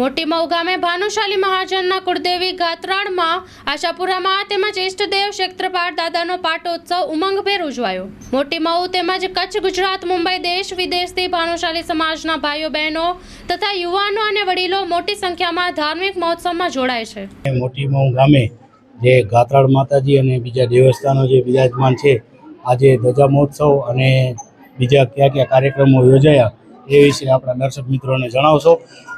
મોટી મઉ ગામે ભાનુશાલી મહાજનના કુળદેવી ગાત્રાણમાં આશાપુરામાં તેમજ ઇષ્ટદેવ ક્ષેત્રપાળ દાદાનો પાટોત્સવ ઉમંગભેર ઉજવાયો. મોટી મઉ તેમજ કચ્છ, ગુજરાત, મુંબઈ, દેશ વિદેશથી ભાનુશાલી સમાજના ભાઈઓ, બહેનો તથા યુવાનો અને વડીલો મોટી સંખ્યામાં ધાર્મિક મહોત્સવમાં જોડાય છે. મોટી મઉ ગામે જે ગાત્રાળ માતાજી અને બીજા દેવસ્થાનો જે બિરાજમાન છે, આજે ધજા મહોત્સવ અને બીજા કયા કયા કાર્યક્રમો યોજાયા એ વિશે આપણા દર્શક મિત્રોને જણાવશો.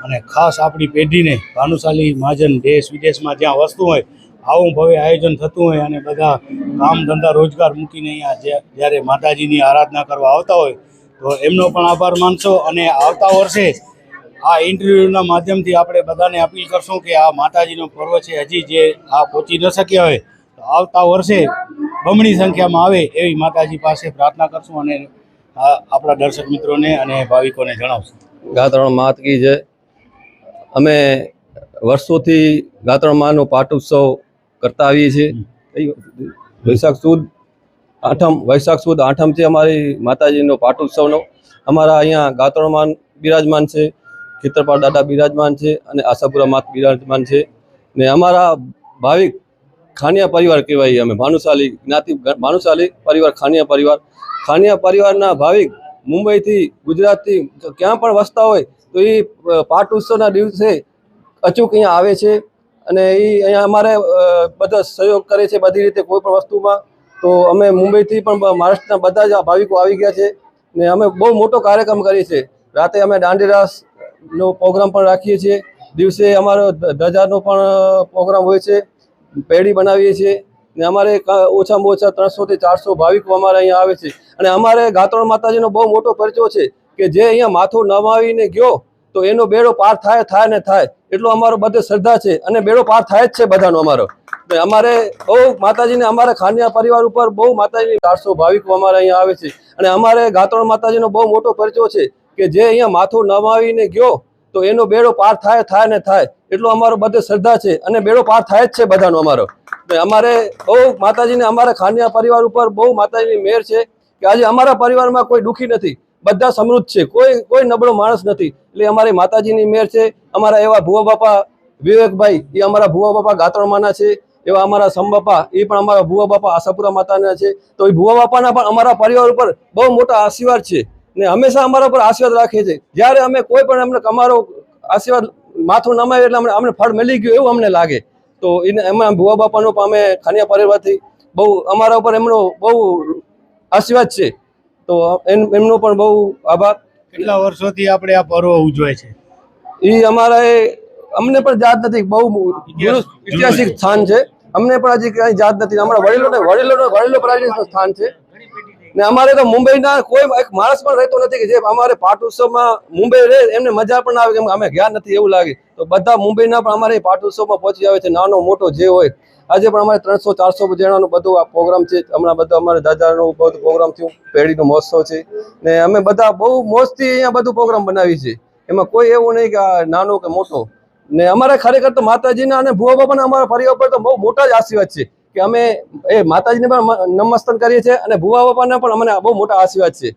અને ખાસ આપણી પેઢીને ભાનુશાલી મહાજન દેશ વિદેશમાં જ્યાં વસ્તુ હોય, આવું ભવ્ય આયોજન થતું હોય અને બધા કામ ધંધા રોજગાર મૂકીને અહીંયા જ્યારે માતાજીની આરાધના કરવા આવતા હોય, તો એમનો પણ આભાર માનશો અને આવતા વર્ષે આ ઇન્ટરવ્યૂના માધ્યમથી આપણે બધાને અપીલ કરશું કે આ માતાજીનો પર્વ છે, હજી જે આ પહોંચી ન શક્યા હોય, તો આવતા વર્ષે બમણી સંખ્યામાં આવે એવી માતાજી પાસે પ્રાર્થના કરશું અને આ આપણા દર્શક મિત્રોને અને ભાવિકોને જણાવશું. ગાત્રણ માત કી છે અમે વર્ષોથી ગાત્રણ માનો પાટ ઉત્સવ કરતા આવીએ છીએ. વૈશાખ સુદ આઠમ વૈશાખ સુદ આઠમ છે અમારી માતાજીનો પાટ ઉત્સવનો અમારા અહીંયા ગાત્રણમાન બિરાજમાન છે ખેતરપાળ દાદા બિરાજમાન છે અને આશાપુરા માત બિરાજમાન છે. ને અમારા ભાવિક ખાનિયા પરિવાર કહેવાય અમે. ભાનુશાલી જ્ઞાતિ ભાનુશાલી પરિવાર ખાનિયા પરિવાર. ખાનિયા પરિવારના ભાવિક મુંબઈથી ગુજરાતથી ક્યાં પણ વસતા હોય તો એ પાટ ઉત્સવના દિવસે અચૂક અહીંયા આવે છે અને એ અહીંયા અમારે બધા સહયોગ કરે છે બધી રીતે કોઈ પણ વસ્તુમાં. તો અમે મુંબઈથી પણ મહારાષ્ટ્રના બધા જ ભાવિકો આવી ગયા છે ને અમે બહુ મોટો કાર્યક્રમ કરીએ છીએ. રાતે અમે દાંડીરાસનો પ્રોગ્રામ પણ રાખીએ છીએ. દિવસે અમારો ધજાનો પણ પ્રોગ્રામ હોય છે. પેઢી બનાવીએ છીએ. ને અમારે ઓછામાં ઓછા ત્રણસોથી ચારસો ભાવિકો અમારે અહીંયા આવે છે. અને અમારે ગાત્રોણ માતાજીનો બહુ મોટો પરચો છે કે જે અહીંયા માથું નમાવીને ગયો, તો એનો બેડો પાર થાય થાય ને થાય એટલો અમારો બધે શ્રદ્ધા છે. અને બેડો પાર થાય જ છે બધાનો અમારો. અમારે બહુ માતાજીને અમારા ખાનિયા પરિવાર ઉપર બહુ માતાજીની ચારસો ભાવિકો અમારે અહીંયા આવે છે. અને અમારે ગાત્રોણ માતાજીનો બહુ મોટો પરચો છે કે જે અહીંયા માથું નમાવીને ગયો તો એનો બેડો પાર થાય થાય ને થાય, એટલો અમારો બધે શ્રદ્ધા છે. અને બેડો પાર થાય જ છે બધાનો અમારો. અમારે બહુ માતાજીને અમારા ખાનિયા પરિવાર ઉપર બહુ માતાજીની મેર છે કે આજે અમારા પરિવારમાં કોઈ દુઃખી નથી. બધા સમૃદ્ધ છે. કોઈ કોઈ નબળો માણસ નથી. એટલે અમારી માતાજીની મેર છે. અમારા એવા ભુવા બાપા વિવેકભાઈ, એ અમારા ભુવા બાપા ગાત્રણમાંના છે. એવા અમારા સંબાપા, એ પણ અમારા ભુવા બાપા આશાપુરા માતાના છે. તો એ ભુવા બાપાના પણ અમારા પરિવાર ઉપર બહુ મોટા આશીર્વાદ છે. ને હંમેશા અમારા ઉપર આશીર્વાદ રાખે છે જ્યારે અમે કોઈ પણ અમને અમારો આશીર્વાદ માથું નમાય એટલે અમને અમને ફળ મળી ગયું એવું અમને લાગે. તો એને એમાં ભુવા બાપાનો પણ અમે ખાનિયા પરિવારથી બહુ અમારા ઉપર એમનો બહુ આશીર્વાદ છે. તો એમનો પણ બહુ આભાર. કેટલા વર્ષોથી આપણે આ પર્વ ઉજવાય છે? એ અમારા અમને પણ જાત નથી બહુ ઐતિહાસિક સ્થાન છે. અમને પણ હજી કઈ જાત નથી. અમારા વડીલો વડીલો વડીલો પ્રાચીન સ્થાન છે. ને અમારે તો મુંબઈના કોઈ એક માણસ પણ રહેતો નથી કે જે અમારે પાટ ઉત્સવમાં મુંબઈ રહે, એમને મજા પણ આવે કેમ અમે ગયા નથી એવું લાગે. તો બધા મુંબઈના પણ અમારે પાટ ઉત્સવમાં પહોંચી આવે છે. નાનો મોટો જે હોય, આજે પણ અમારે ત્રણસો, ચારસો જણાનો બધું આ પ્રોગ્રામ છે. હમણાં બધા અમારે દાદાનો બધું પ્રોગ્રામ થયું, પેઢીનો મહોત્સવ છે. ને અમે બધા બહુ મોજથી અહીંયા બધું પ્રોગ્રામ બનાવી છે એમાં કોઈ એવું નહીં કે નાનો કે મોટો. ને અમારે ખરેખર તો માતાજીના અને ભુવા બાપાના અમારા પરિવાર પર તો બહુ મોટા જ આશીર્વાદ છે. કે અમે, એ માતાજીને પણ નમસ્તન કરીએ છીએ અને ભુવા બાપાના પણ અમને બહુ મોટા આશીર્વાદ છે.